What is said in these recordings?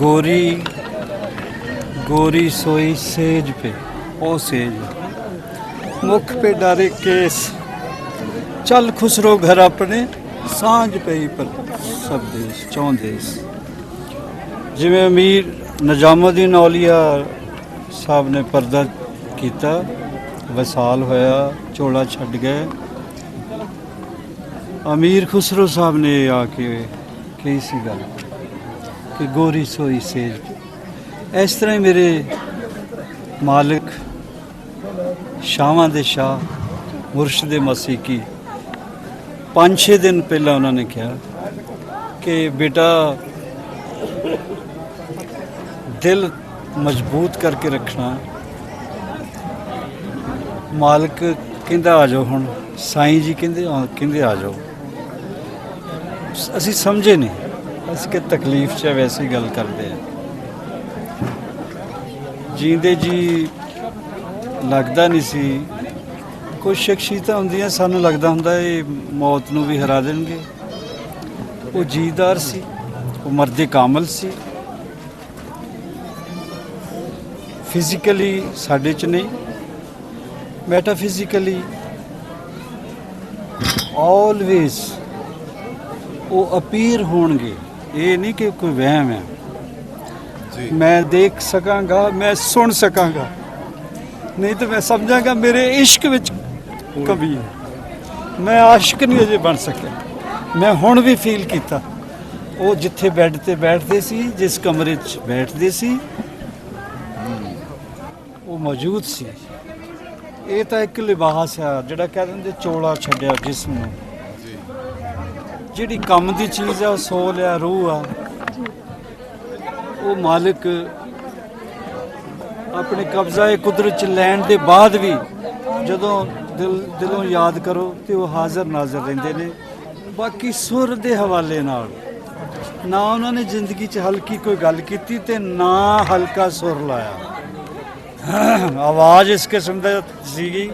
ਗੋਰੀ ਗੋਰੀ ਸੋਈ ਸੇਜ ਪੇ, ਉਹ ਸੇਜ। ਮੁਖ ਪੇ ਡਾਰੇ ਕੇਸ। ਚੱਲ ਖੁਸਰੋ ਘਰ ਆਪਣੇ, ਸਾਂਝ ਪਈ ਪਰ ਸਭ ਦੇਸ਼ ਚੌਂ ਦੇਸ਼। ਜਿਵੇਂ ਅਮੀਰ ਨਿਜ਼ਾਮੁਦੀਨ ਔਲੀਆ ਸਾਹਿਬ ਨੇ ਪਰਦਾ ਕੀਤਾ, ਵਸਾਲ ਹੋਇਆ ਝੋਲਾ ਛੱਡ ਗਏ। ਅਮੀਰ ਖੁਸਰੋ ਸਾਹਿਬ ਨੇ ਆ ਕੇ, ਕਹੀ ਸੀ ਗੱਲ। ਕਿ ਗੋਰੀ ਸੋਈ ਸੇਜ ਇਸ ਤਰ੍ਹਾਂ ਹੀ ਮੇਰੇ ਮਾਲਕ ਸ਼ਾਹਾਂ ਦੇ ਸ਼ਾਹ, ਮੁਰਸ਼ਿਦ ਮਸੀਕੀ ਪੰਜ ਛੇ ਦਿਨ ਪਹਿਲਾਂ ਉਹਨਾਂ ਨੇ ਕਿਹਾ ਕਿ ਬੇਟਾ, ਦਿਲ ਮਜ਼ਬੂਤ ਕਰਕੇ ਰੱਖਣਾ। ਮਾਲਕ ਕਹਿੰਦਾ, ਆ ਜਾਓ ਹੁਣ। ਸਾਈਂ ਜੀ ਕਹਿੰਦੇ ਕਹਿੰਦੇ ਆ ਜਾਓ। ਅਸੀਂ ਸਮਝੇ ਨਹੀਂ। ਅਸੀਂ ਕਿ ਤਕਲੀਫ 'ਚ ਵੈਸੇ ਹੀ ਗੱਲ ਕਰਦੇ ਆ। ਜੀਂਦੇ ਜੀ ਲੱਗਦਾ ਨਹੀਂ ਸੀ। ਕੁਝ ਸ਼ਖਸੀਅਤਾਂ ਹੁੰਦੀਆਂ, ਸਾਨੂੰ ਲੱਗਦਾ ਹੁੰਦਾ ਇਹ ਮੌਤ ਨੂੰ ਵੀ ਹਰਾ ਦੇਣਗੇ। ਉਹ ਜੀਦਾਰ ਸੀ, ਉਹ ਮਰਦੇ ਕਾਮਲ ਸੀ। ਫਿਜ਼ੀਕਲੀ ਸਾਡੇ ਚ ਨਹੀਂ। ਮੈਟਾਫਿਜ਼ੀਕਲੀ ਆਲਵੇਸ ਉਹ ਅਪੀਰ ਹੋਣਗੇ। ਇਹ ਨਹੀਂ ਕਿ ਕੋਈ ਵਹਿਮ ਹੈ। ਮੈਂ ਦੇਖ ਸਕਾਂਗਾ ਮੈਂ ਸੁਣ ਸਕਾਂਗਾ। ਨਹੀਂ ਤਾਂ ਮੈਂ ਸਮਝਾਂਗਾ ਮੇਰੇ ਇਸ਼ਕ ਵਿੱਚ ਕਵੀ ਹੈ। ਮੈਂ ਆਸ਼ਿਕ ਨਹੀਂ ਅਜੇ ਬਣ ਸਕਿਆ। ਮੈਂ ਹੁਣ ਵੀ ਫੀਲ ਕੀਤਾ। ਉਹ ਜਿੱਥੇ ਬੈੱਡ ਤੇ ਬੈਠਦੇ ਸੀ ਜਿਸ ਕਮਰੇ 'ਚ ਬੈਠਦੇ ਸੀ ਉਹ ਮੌਜੂਦ ਸੀ। ਇਹ ਤਾਂ ਇੱਕ ਲਿਬਾਸ ਆ ਜਿਹੜਾ ਕਹਿ ਦਿੰਦੇ ਚੋਲਾ ਛੱਡਿਆ ਜਿਸਮ ਨੂੰ। ਜਿਹੜੀ ਕੰਮ ਦੀ ਚੀਜ਼ ਆ, ਉਹ ਸੋਲ ਆ ਰੂਹ ਆ। ਉਹ ਮਾਲਕ ਆਪਣੇ ਕਬਜ਼ਾ ਕੁਦਰਤ ਚ ਲੈਣ ਦੇ ਬਾਅਦ ਵੀ ਜਦੋਂ ਦਿਲ, ਦਿਲੋਂ ਯਾਦ ਕਰੋ ਤੇ ਉਹ ਹਾਜ਼ਰ ਨਾਜ਼ਰ ਰਹਿੰਦੇ ਨੇ। ਬਾਕੀ ਸੁਰ ਦੇ ਹਵਾਲੇ ਨਾਲ ਨਾ ਉਹਨਾਂ ਨੇ ਜ਼ਿੰਦਗੀ 'ਚ ਹਲਕੀ ਕੋਈ ਗੱਲ ਕੀਤੀ ਤੇ ਨਾ ਹਲਕਾ ਸੁਰ ਲਾਇਆ। ਆਵਾਜ਼ ਇਸ ਕਿਸਮ ਦਾ ਸੀਗੀ।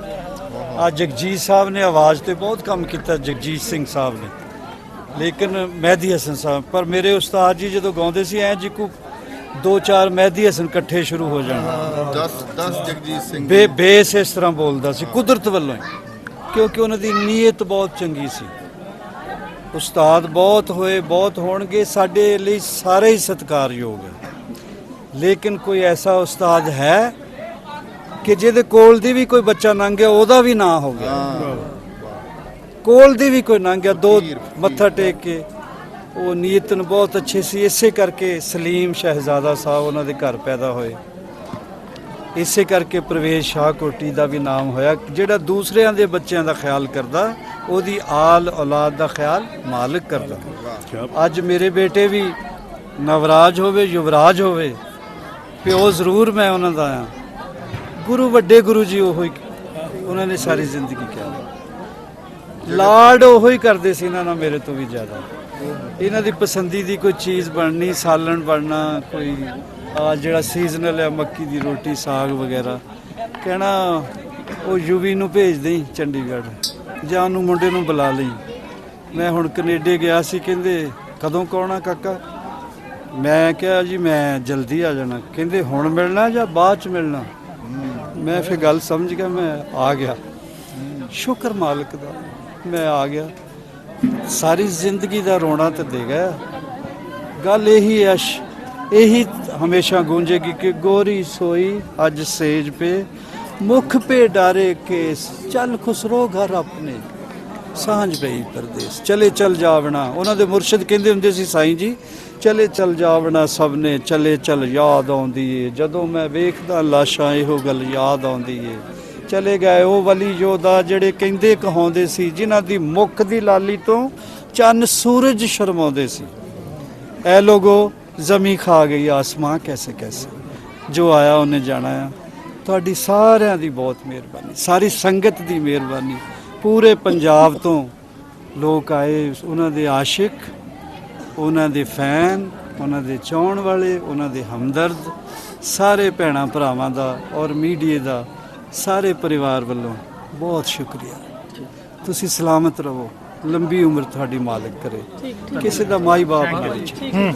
ਆ ਜਗਜੀਤ ਸਾਹਿਬ ਨੇ ਆਵਾਜ਼ ਤੇ ਬਹੁਤ ਕੰਮ ਕੀਤਾ, ਜਗਜੀਤ ਸਿੰਘ ਸਾਹਿਬ ਨੇ। ਲੇਕਿਨ ਮਹਿਦੀ ਹਸਨ ਸਾਹਿਬ ਪਰ ਮੇਰੇ ਉਸਤਾਦ ਜੀ ਜਦੋਂ ਗਾਉਂਦੇ ਸੀ ਐ ਜੀ ਕੋ ਦੋ ਚਾਰ ਮਹਿਦੀ ਹਸਨ ਇਕੱਠੇ ਸ਼ੁਰੂ ਹੋ ਜਾਣ। 10 10 ਜਗਜੀਤ ਸਿੰਘ ਬੇ ਬੇਸ ਇਸ ਤਰ੍ਹਾਂ ਬੋਲਦਾ ਸੀ ਕੁਦਰਤ ਵੱਲੋਂ ਕਿਉਂਕਿ ਉਹਨਾਂ ਦੀ ਨੀਅਤ ਬਹੁਤ ਚੰਗੀ ਸੀ। ਉਸਤਾਦ ਬਹੁਤ ਹੋਏ ਬਹੁਤ ਹੋਣਗੇ ਸਾਡੇ ਲਈ ਸਾਰੇ ਹੀ ਸਤਿਕਾਰਯੋਗ ਹੈ। ਲੇਕਿਨ ਕੋਈ ਐਸਾ ਉਸਤਾਦ ਹੈ ਕਿ ਜਿਹਦੇ ਕੋਲ ਦੀ ਵੀ ਕੋਈ ਬੱਚਾ ਲੰਘ ਗਿਆ ਉਹਦਾ ਵੀ ਨਾਂ ਹੋ ਗਿਆ। ਕੋਲ ਦੀ ਵੀ ਕੋਈ ਲੰਘ ਗਿਆ ਦੋ ਮੱਥਾ ਟੇਕ ਕੇ। ਉਹ ਨੀਅਤਨ ਬਹੁਤ ਅੱਛੇ ਸੀ। ਇਸੇ ਕਰਕੇ ਸਲੀਮ ਸ਼ਹਿਜ਼ਾਦਾ ਸਾਹਿਬ ਉਹਨਾਂ ਦੇ ਘਰ ਪੈਦਾ ਹੋਏ। ਇਸੇ ਕਰਕੇ ਪ੍ਰਵੇਸ਼ ਸ਼ਾਹ ਕੋਟੀ ਦਾ ਵੀ ਨਾਮ ਹੋਇਆ ਜਿਹੜਾ ਦੂਸਰਿਆਂ ਦੇ ਬੱਚਿਆਂ ਦਾ ਖਿਆਲ ਕਰਦਾ ਉਹਦੀ ਆਲ ਔਲਾਦ ਦਾ ਖਿਆਲ ਮਾਲਕ ਕਰਦਾ। ਅੱਜ ਮੇਰੇ ਬੇਟੇ ਵੀ ਨਵਰਾਜ ਹੋਵੇ ਯੁਵਰਾਜ ਹੋਵੇ ਪਿਓ ਜ਼ਰੂਰ ਮੈਂ ਉਹਨਾਂ ਦਾ ਆ ਗੁਰੂ ਵੱਡੇ ਗੁਰੂ ਜੀ ਉਹੋ ਹੀ ਉਹਨਾਂ ਨੇ ਸਾਰੀ ਜ਼ਿੰਦਗੀ ਕਿਹਾ। ਲਾਡ ਉਹੋ ਹੀ ਕਰਦੇ ਸੀ ਇਹਨਾਂ ਨਾਲ ਮੇਰੇ ਤੋਂ ਵੀ ਜ਼ਿਆਦਾ। ਇਹਨਾਂ ਦੀ ਪਸੰਦੀ ਦੀ ਕੋਈ ਚੀਜ਼ ਬਣਨੀ, ਸਾਲਣ ਬਣਨਾ, ਕੋਈ, ਆ ਜਿਹੜਾ ਸੀਜ਼ਨਲ ਹੈ ਮੱਕੀ ਦੀ ਰੋਟੀ, ਸਾਗ ਵਗੈਰਾ। ਕਹਿਣਾ, ਉਹ ਯੂਵੀ ਨੂੰ ਭੇਜ ਦੇਈ ਚੰਡੀਗੜ੍ਹ। ਜਾਂ ਉਹਨੂੰ ਮੁੰਡੇ ਨੂੰ ਬੁਲਾ ਲਈ। ਮੈਂ ਹੁਣ ਕੈਨੇਡਾ ਗਿਆ ਸੀ, ਕਹਿੰਦੇ, ਕਦੋਂ ਕੌਣਾ ਕਾਕਾ? ਮੈਂ ਕਿਹਾ, ਜੀ, ਮੈਂ ਜਲਦੀ ਆ ਜਾਣਾ। ਕਹਿੰਦੇ, ਹੁਣ ਮਿਲਣਾ ਜਾਂ ਬਾਅਦ ਚ ਮਿਲਣਾ? ਮੈਂ ਫਿਰ ਗੱਲ ਸਮਝ ਗਿਆ, ਮੈਂ ਆ ਗਿਆ। ਸ਼ੁਕਰ ਮਾਲਕ ਦਾ। ਮੈਂ ਆ ਗਿਆ। ਸਾਰੀ ਜ਼ਿੰਦਗੀ ਦਾ ਰੋਣਾ ਤੇ ਦੇ ਗਿਆ। ਗੱਲ ਇਹੀ ਹੈ ਇਹੀ ਹਮੇਸ਼ਾ ਗੂੰਜੇਗੀ ਕਿ ਗੋਰੀ ਸੋਈ ਅੱਜ ਸੇਜ ਪੇ। ਮੁਖ ਪੇ ਡਾਰੇ ਕੇਸ, ਚੱਲ ਖੁਸਰੋ ਘਰ ਆਪਣੇ। ਸਾਂਝ ਪਈ ਪਰਦੇਸ, ਚਲੇ ਚਲ ਜਾਵਣਾ। ਉਹਨਾਂ ਦੇ ਮੁਰਸ਼ਿਦ ਕਹਿੰਦੇ ਹੁੰਦੇ ਸੀ ਸਾਈਂ ਜੀ, ਚਲੇ ਚਲ ਜਾਵਣਾ ਸਭ ਨੇ ਚਲੇ ਚਲ ਯਾਦ ਆਉਂਦੀ ਏ। ਜਦੋਂ ਮੈਂ ਵੇਖਦਾ ਲਾਸ਼ਾਂ, ਇਹੋ ਗੱਲ ਯਾਦ ਆਉਂਦੀ ਏ। ਚਲੇ ਗਏ। ਉਹ ਵਲੀ ਯੋਧਾ ਜਿਹੜੇ ਕਹਿੰਦੇ ਕਹਾਉਂਦੇ ਸੀ, ਜਿਨ੍ਹਾਂ ਦੀ ਮੁੱਖ ਦੀ ਲਾਲੀ ਤੋਂ ਚੰਨ ਸੂਰਜ ਸ਼ਰਮਾਉਂਦੇ ਸੀ। ਐ ਲੋਗੋ ਜ਼ਮੀ ਖਾ ਗਈ ਆਸਮਾਂ ਕੈਸੇ ਕੈਸੇ। ਜੋ ਆਇਆ ਉਹਨੇ ਜਾਣਾ ਆ। ਤੁਹਾਡੀ ਸਾਰਿਆਂ ਦੀ ਬਹੁਤ ਮਿਹਰਬਾਨੀ, ਸਾਰੀ ਸੰਗਤ ਦੀ ਮਿਹਰਬਾਨੀ। ਪੂਰੇ ਪੰਜਾਬ ਤੋਂ ਲੋਕ ਆਏ, ਉਹਨਾਂ ਦੇ ਆਸ਼ਿਕ, ਉਹਨਾਂ ਦੇ ਫੈਨ, ਉਹਨਾਂ ਦੇ ਚਾਹਣ ਵਾਲੇ, ਉਹਨਾਂ ਦੇ ਹਮਦਰਦ, ਸਾਰੇ ਭੈਣਾਂ ਭਰਾਵਾਂ ਦਾ ਔਰ ਮੀਡੀਆ ਦਾ ਸਾਰੇ ਪਰਿਵਾਰ ਵੱਲੋਂ ਬਹੁਤ ਸ਼ੁਕਰੀਆ। ਤੁਸੀਂ ਸਲਾਮਤ ਰਹੋ ਲੰਬੀ ਉਮਰ ਤੁਹਾਡੀ ਮਾਲਕ ਕਰੇ। ਕਿਸੇ ਦਾ ਮਾਈ ਬਾਪ ਨਹੀਂ